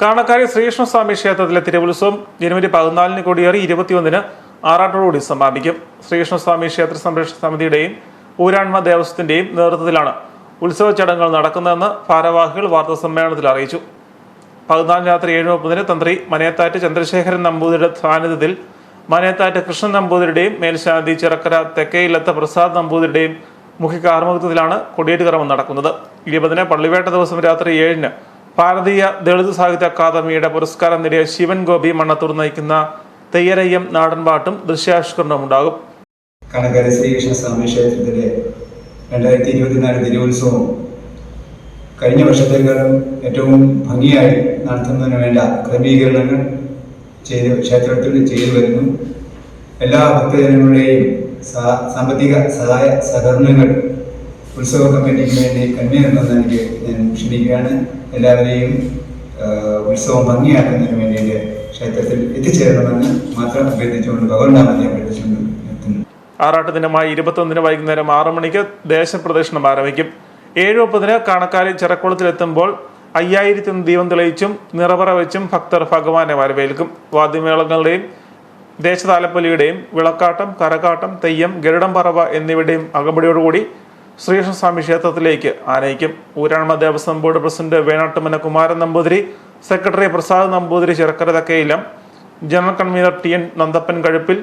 കാണക്കാരി ശ്രീകൃഷ്ണസ്വാമി ക്ഷേത്രത്തിലെ തിരുവുത്സവം ജനുവരി പതിനാലിന് കൊടിയേറി ഇരുപത്തിയൊന്നിന് ആറാട്ടോടുകൂടി സമാപിക്കും. ശ്രീകൃഷ്ണസ്വാമി ക്ഷേത്ര സംരക്ഷണ സമിതിയുടെയും ഊരാൺമ ദേവസ്വത്തിന്റെയും നേതൃത്വത്തിലാണ് ഉത്സവ ചടങ്ങുകൾ നടക്കുന്നതെന്ന് ഭാരവാഹികൾ വാർത്താ സമ്മേളനത്തിൽ അറിയിച്ചു. പതിനാല് രാത്രി ഏഴ് മുപ്പതിന് തന്ത്രി മനയത്താറ്റ് ചന്ദ്രശേഖരൻ നമ്പൂതിരിയുടെ സാന്നിധ്യത്തിൽ മനയത്താറ്റ് കൃഷ്ണൻ നമ്പൂതിരിയുടെയും മേൽശാന്തി ചിറക്കര തെക്കേയിലത്ത പ്രസാദ് നമ്പൂതിരിയുടെയും മുഖ്യ കാർമുകത്വത്തിലാണ് കൊടിയേറ്റ് കർമ്മം നടക്കുന്നത്. ഇരുപതിന് പള്ളിവേട്ട ദിവസം രാത്രി ഏഴിന് ഭാരതീയ ദളിത് സാഹിത്യ അക്കാദമിയുടെ പുരസ്കാരം നേടിയ ശിവൻ ഗോപി മണ്ണത്തൂർ നയിക്കുന്ന തെയ്യരയ്യം നാടൻപാട്ടും ദൃശ്യാവിഷ്കരണവും ഉണ്ടാകും. കണകരി ശ്രീകൃഷ്ണ സ്വാമി ക്ഷേത്രത്തിലെ രണ്ടായിരത്തി ഇരുപത്തിനാല് തിരുവുത്സവം കഴിഞ്ഞ വർഷത്തേക്കാളും ഏറ്റവും ഭംഗിയായി നടത്തുന്നതിന് വേണ്ട ക്രമീകരണങ്ങൾ ചെയ്ത് ക്ഷേത്രത്തിൽ ചെയ്തു വരുന്നു. എല്ലാ ഭക്തജനങ്ങളുടെയും സാമ്പത്തിക സഹായ സഹകരണങ്ങൾ ഉത്സവ കമ്മിറ്റിക്ക് വേണ്ടി കൺവീനർ എനിക്ക് ഞാൻ ക്ഷണിക്കുകയാണ്. എല്ലാവരെയും ഉത്സവം ഭംഗിയാക്കുന്നതിന് വേണ്ടിയിട്ട് ക്ഷേത്രത്തിൽ എത്തിച്ചേരണമെന്ന് മാത്രം അഭ്യർത്ഥിച്ചുകൊണ്ട് ഭഗവന്നാമത്തെ അഭ്യർത്ഥിച്ചുകൊണ്ട് ആറാട്ട് ദിനമായി ഇരുപത്തൊന്നിന് വൈകുന്നേരം ആറു മണിക്ക് ദേശപ്രദക്ഷിണം ആരംഭിക്കും. ഏഴ് മുപ്പതിന് കാണക്കാലി ചിറക്കുളത്തിലെത്തുമ്പോൾ അയ്യായിരത്തി ഒന്ന് ദീപം തെളിയിച്ചും നിറപറ വെച്ചും ഭക്തർ ഭഗവാനെ വരവേൽക്കും. വാദ്യമേളങ്ങളുടെയും ദേശതാലപ്പൊലിയുടെയും വിളക്കാട്ടം കരകാട്ടം തെയ്യം ഗരുഡം പറവ എന്നിവയുടെയും അകമ്പടിയോടുകൂടി ശ്രീകൃഷ്ണസ്വാമി ക്ഷേത്രത്തിലേക്ക് ആനയിക്കും. ഊരാൺമ Devaswom board president Venattumana Kumaran Namboothiri secretary Prasad Namboothiri Chirakkara Thakkayilam general convenor T N Nandappan Kazhuppil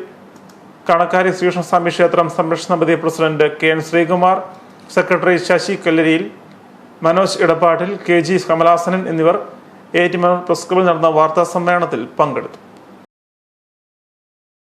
Kanakkari Sreekrishnaswamy ക്ഷേത്രം സംരക്ഷണ സമിതി president K N Sreekumar secretary Sasi Kallariyil Manoj Edapattil K G Kamalasanan എന്നിവർ Ettumanoor press ക്ലബിൽ നടന്ന വാർത്താ സമ്മേളനത്തിൽ പങ്കെടുത്തു.